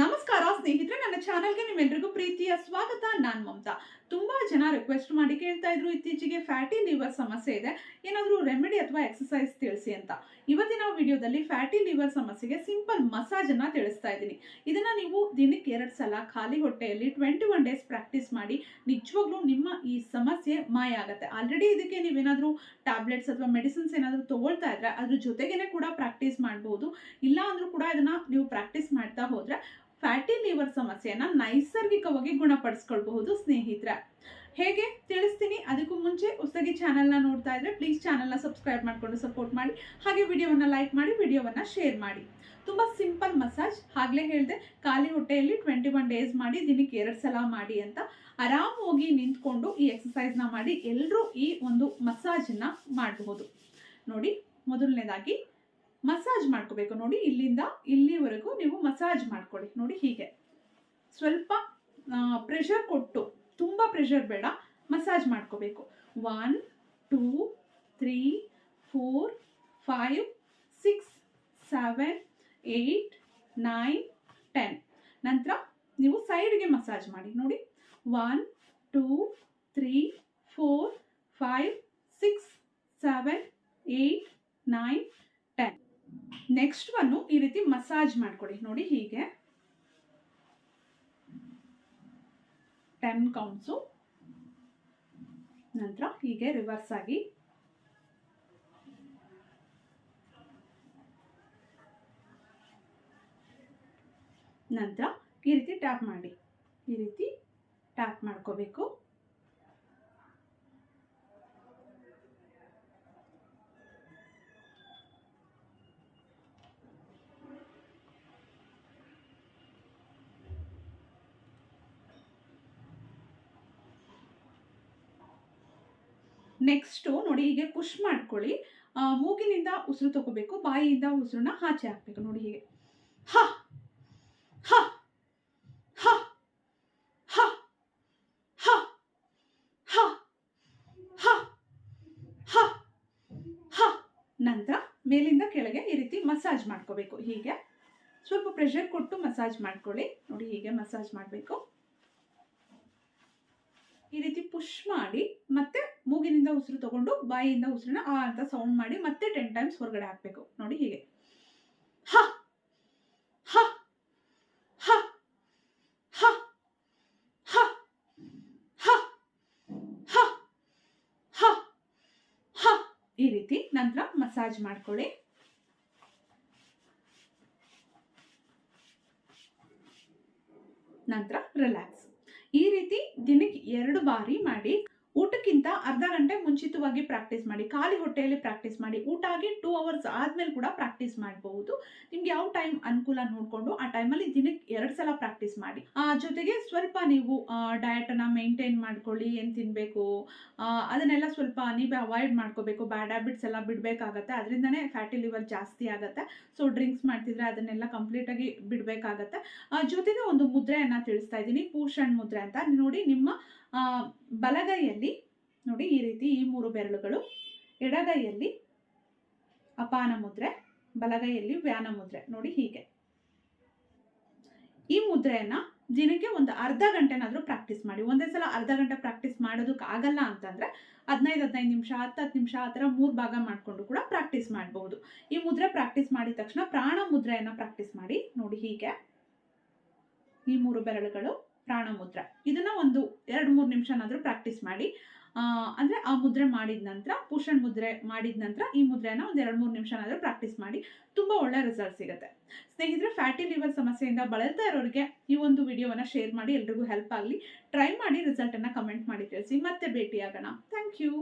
ನಮಸ್ಕಾರ ಸ್ನೇಹಿತರೆ, ನನ್ನ ಚಾನಲ್ಗೆ ನಿಮ್ಮೆಲ್ಲರಿಗೂ ಪ್ರೀತಿಯ ಸ್ವಾಗತ. ನಾನು ಮಮತಾ. ತುಂಬಾ ಜನ ರಿಕ್ವೆಸ್ಟ್ ಮಾಡಿ ಕೇಳ್ತಾ ಇದ್ರು. ಇತ್ತೀಚೆಗೆ ಫ್ಯಾಟಿ ಲಿವರ್ ಸಮಸ್ಯೆ ಇದೆ. ಏನಾದರೂ ರೆಮಿಡಿ ಅಥವಾ ಎಕ್ಸಸೈಸ್ ತಿಳಿಸಿ ಅಂತ. ಇವತ್ತಿನ ವಿಡಿಯೋದಲ್ಲಿ ಫ್ಯಾಟಿ ಲಿವರ್ ಸಮಸ್ಯೆಗೆ ಸಿಂಪಲ್ ಮಸಾಜ್ ಅನ್ನ ತಿಳಿಸ್ತಾ ಇದ್ದೀನಿ. ಇದನ್ನ ನೀವು ದಿನಕ್ಕೆ ಎರಡು ಸಲ ಖಾಲಿ ಹೊಟ್ಟೆಯಲ್ಲಿ ಟ್ವೆಂಟಿ ಒನ್ ಡೇಸ್ ಪ್ರಾಕ್ಟೀಸ್ ಮಾಡಿ ನಿಜವಾಗ್ಲೂ ನಿಮ್ಮ ಈ ಸಮಸ್ಯೆ ಮಾಯ ಆಗುತ್ತೆ. ಆಲ್ರೆಡಿ ಇದಕ್ಕೆ ನೀವೇನಾದರೂ ಟ್ಯಾಬ್ಲೆಟ್ಸ್ ಅಥವಾ ಮೆಡಿಸಿನ್ಸ್ ಏನಾದರೂ ತಗೊಳ್ತಾ ಇದ್ರೆ ಅದ್ರ ಜೊತೆಗೇನೆ ಕೂಡ ಪ್ರಾಕ್ಟೀಸ್ ಮಾಡ್ಬೋದು. ಇಲ್ಲ ಅಂದ್ರೂ ಕೂಡ ಇದನ್ನ ನೀವು ಪ್ರಾಕ್ಟೀಸ್ ಮಾಡ್ತಾ ಹೋದ್ರೆ ಫ್ಯಾಟಿ ಲಿವರ್ ಸಮಸ್ಯೆಯನ್ನು ನೈಸರ್ಗಿಕವಾಗಿ ಗುಣಪಡಿಸ್ಕೊಳ್ಬಹುದು ಸ್ನೇಹಿತರೆ. ಹೇಗೆ? ತಿಳಿಸ್ತೀನಿ. ಅದಕ್ಕೂ ಮುಂಚೆ ಹೊಸದಾಗಿ ಚಾನಲ್ನ ನೋಡ್ತಾ ಇದ್ರೆ ಪ್ಲೀಸ್ ಚಾನಲ್ನ ಸಬ್ಸ್ಕ್ರೈಬ್ ಮಾಡ್ಕೊಂಡು ಸಪೋರ್ಟ್ ಮಾಡಿ. ಹಾಗೆ ವಿಡಿಯೋವನ್ನ ಲೈಕ್ ಮಾಡಿ, ವಿಡಿಯೋವನ್ನ ಶೇರ್ ಮಾಡಿ. ತುಂಬಾ ಸಿಂಪಲ್ ಮಸಾಜ್ ಆಗಲೇ ಹೇಳಿದೆ, ಖಾಲಿ ಹೊಟ್ಟೆಯಲ್ಲಿ ಟ್ವೆಂಟಿ ಒನ್ ಡೇಸ್ ಮಾಡಿ, ದಿನಕ್ಕೆ ಎರಡು ಸಲ ಮಾಡಿ ಅಂತ ಆರಾಮ್ ಹೋಗಿ ನಿಂತ್ಕೊಂಡು ಈ ಎಕ್ಸಸೈಸ್ನ ಮಾಡಿ ಎಲ್ಲರೂ ಈ ಒಂದು ಮಸಾಜನ್ನು ಮಾಡಬಹುದು. ನೋಡಿ, ಮೊದಲನೇದಾಗಿ ಮಸಾಜ್ ಮಾಡ್ಕೋಬೇಕು ನೋಡಿ, ಇಲ್ಲಿಂದ ಇಲ್ಲಿವರೆಗೂ ನೀವು ಮಸಾಜ್ ಮಾಡ್ಕೊಳ್ಳಿ. ನೋಡಿ ಹೀಗೆ. ಸ್ವಲ್ಪ ಪ್ರೆಷರ್ ಕೊಟ್ಟು, ತುಂಬ ಪ್ರೆಷರ್ ಬೇಡ, ಮಸಾಜ್ ಮಾಡ್ಕೋಬೇಕು. One two three four five six seven eight nine ten ನಂತರ ನೀವು ಸೈಡ್ಗೆ ಮಸಾಜ್ ಮಾಡಿ. ನೋಡಿ. One two three four five six seven eight nine ten next ಒಂದು ಈ ರೀತಿ ಮಸಾಜ್ ಮಾಡಿಕೊಡಿ. ನೋಡಿ ಹೀಗೆ. ಟೆನ್ ಕೌಂಟ್ಸು ನಂತರ ಹೀಗೆ ರಿವರ್ಸ್ ಆಗಿ. ನಂತರ ಈ ರೀತಿ ಟ್ಯಾಪ್ ಮಾಡಿ. ಈ ರೀತಿ ಟ್ಯಾಪ್ ಮಾಡ್ಕೋಬೇಕು. ನೆಕ್ಸ್ಟು ನೋಡಿ ಹೀಗೆ ಪುಷ್ ಮಾಡ್ಕೊಳ್ಳಿ. ಮೂಗಿನಿಂದ ಉಸಿರು ತಗೋಬೇಕು, ಬಾಯಿಯಿಂದ ಉಸಿರನ್ನ ಆಚೆ ಹಾಕ್ಬೇಕು ನೋಡಿ ಹೀಗೆ. ಹ ಹ ನಂತರ ಮೇಲಿಂದ ಕೆಳಗೆ ಈ ರೀತಿ ಮಸಾಜ್ ಮಾಡ್ಕೋಬೇಕು ಹೀಗೆ. ಸ್ವಲ್ಪ ಪ್ರೆಷರ್ ಕೊಟ್ಟು ಮಸಾಜ್ ಮಾಡ್ಕೊಳ್ಳಿ. ನೋಡಿ ಹೀಗೆ ಮಸಾಜ್ ಮಾಡಬೇಕು. ಈ ರೀತಿ ಪುಷ್ ಮಾಡಿ ಉಸಿರು ತಗೊಂಡು ಬಾಯಿಯಿಂದ ಉಸಿರನ್ನ ಆ ಅಂತ ಸೌಂಡ್ ಮಾಡಿ ಮತ್ತೆ ಟೆನ್ ಟೈಮ್ಸ್ ಹೊರಗಡೆ ಹಾಕಬೇಕು. ನೋಡಿ ಹೀಗೆ. ಹ ಹ ಹ ಹ ಹ ಹ ಹ ಹ ಈ ರೀತಿ ನಂತರ ಮಸಾಜ್ ಮಾಡ್ಕೊಳ್ಳಿ. ನಂತರ ರಿಲ್ಯಾಕ್ಸ್ ಈ ರೀತಿ ದಿನಕ್ಕೆ ಎರಡು ಬಾರಿ ಮಾಡಿ ಊಟಕ್ಕಿಂತ ಅರ್ಧ ಗಂಟೆ ಮುಂಚಿತವಾಗಿ ಪ್ರಾಕ್ಟೀಸ್ ಮಾಡಿ, ಖಾಲಿ ಹೊಟ್ಟೆಯಲ್ಲಿ ಪ್ರಾಕ್ಟೀಸ್ ಮಾಡಿ, ಊಟ ಆಗಿ ಟೂ ಅವರ್ಸ್ ಆದಮೇಲೆ ಕೂಡ ಪ್ರಾಕ್ಟೀಸ್ ಮಾಡಬಹುದು. ನಿಮ್ಗೆ ಯಾವ ಟೈಮ್ ಅನುಕೂಲ ನೋಡಿಕೊಂಡು ಆ ಟೈಮಲ್ಲಿ ದಿನಕ್ಕೆ ಎರಡು ಸಲ ಪ್ರಾಕ್ಟೀಸ್ ಮಾಡಿ. ಆ, ಜೊತೆಗೆ ಸ್ವಲ್ಪ ನೀವು ಡಯಟನ್ನು ಮೇಂಟೈನ್ ಮಾಡ್ಕೊಳ್ಳಿ, ಏನು ತಿನ್ನಬೇಕು ಅದನ್ನೆಲ್ಲ ಸ್ವಲ್ಪ ನೀವೇ ಅವಾಯ್ಡ್ ಮಾಡ್ಕೋಬೇಕು. ಬ್ಯಾಡ್ ಹ್ಯಾಬಿಟ್ಸ್ ಎಲ್ಲ ಬಿಡಬೇಕಾಗತ್ತೆ, ಅದರಿಂದನೇ ಫ್ಯಾಟಿ ಲಿವರ್ ಜಾಸ್ತಿ ಆಗುತ್ತೆ. ಸೊ ಡ್ರಿಂಕ್ಸ್ ಮಾಡ್ತಿದ್ರೆ ಅದನ್ನೆಲ್ಲ ಕಂಪ್ಲೀಟಾಗಿ ಬಿಡಬೇಕಾಗತ್ತೆ. ಜೊತೆಗೆ ಒಂದು ಮುದ್ರೆಯನ್ನು ತಿಳಿಸ್ತಾ ಇದ್ದೀನಿ. ಪೂಷಣ್ ಮುದ್ರೆ ಅಂತ. ನೋಡಿ, ನಿಮ್ಮ ಬಲಗೈಯಲ್ಲಿ ನೋಡಿ ಈ ರೀತಿ ಈ ಮೂರು ಬೆರಳುಗಳು ಎಡಗೈಯಲ್ಲಿ ಅಪಾನ ಮುದ್ರೆ, ಬಲಗೈಯಲ್ಲಿ ವ್ಯಾನ ಮುದ್ರೆ. ನೋಡಿ ಹೀಗೆ. ಈ ಮುದ್ರೆಯನ್ನ ದಿನಕ್ಕೆ ಒಂದು ಅರ್ಧ ಗಂಟೆನಾದರೂ ಪ್ರಾಕ್ಟೀಸ್ ಮಾಡಿ. ಒಂದೇ ಸಲ ಅರ್ಧ ಗಂಟೆ ಪ್ರಾಕ್ಟೀಸ್ ಮಾಡೋದಕ್ಕೆ ಆಗಲ್ಲ ಅಂತಂದ್ರೆ ಹದಿನೈದು ಹದಿನೈದು ನಿಮಿಷ, ಹತ್ತು ಹತ್ತು ನಿಮಿಷ ಆ ಥರ ಮೂರು ಭಾಗ ಮಾಡಿಕೊಂಡು ಕೂಡ ಪ್ರಾಕ್ಟೀಸ್ ಮಾಡಬಹುದು ಈ ಮುದ್ರೆ ಪ್ರಾಕ್ಟೀಸ್ ಮಾಡಿದ ತಕ್ಷಣ ಪ್ರಾಣ ಮುದ್ರೆಯನ್ನು ಪ್ರಾಕ್ಟೀಸ್ ಮಾಡಿ. ನೋಡಿ ಹೀಗೆ. ಈ ಮೂರು ಬೆರಳುಗಳು ಪ್ರಾಣ ಮುದ್ರೆ. ಇದನ್ನ ಒಂದು ಎರಡು, ಮೂರು ನಿಮಿಷನಾದ್ರೂ ಪ್ರಾಕ್ಟೀಸ್ ಮಾಡಿ. ಅಂದ್ರೆ ಆ ಮುದ್ರೆ ಮಾಡಿದ ನಂತರ ಪೂಷಣ್ ಮುದ್ರೆ ಮಾಡಿದ ನಂತರ ಈ ಮುದ್ರೆನ ಒಂದು ಎರಡು ಮೂರು ನಿಮಿಷನಾದರೂ ಪ್ರಾಕ್ಟೀಸ್ ಮಾಡಿ ತುಂಬಾ ಒಳ್ಳೆ ರಿಸಲ್ಟ್ ಸಿಗುತ್ತೆ. ಸ್ನೇಹಿತರೆ ಫ್ಯಾಟಿ ಲಿವರ್ ಸಮಸ್ಯೆಯಿಂದ ಬಳಲ್ತಾ ಇರೋರಿಗೆ ಈ ಒಂದು ವಿಡಿಯೋವನ್ನ ಶೇರ್ ಮಾಡಿ ಎಲ್ರಿಗೂ ಹೆಲ್ಪ್ ಆಗಲಿ. ಟ್ರೈ ಮಾಡಿ ರಿಸಲ್ಟನ್ನು ಕಮೆಂಟ್ ಮಾಡಿ ತಿಳಿಸಿ. ಮತ್ತೆ ಭೇಟಿಯಾಗೋಣ. Thank you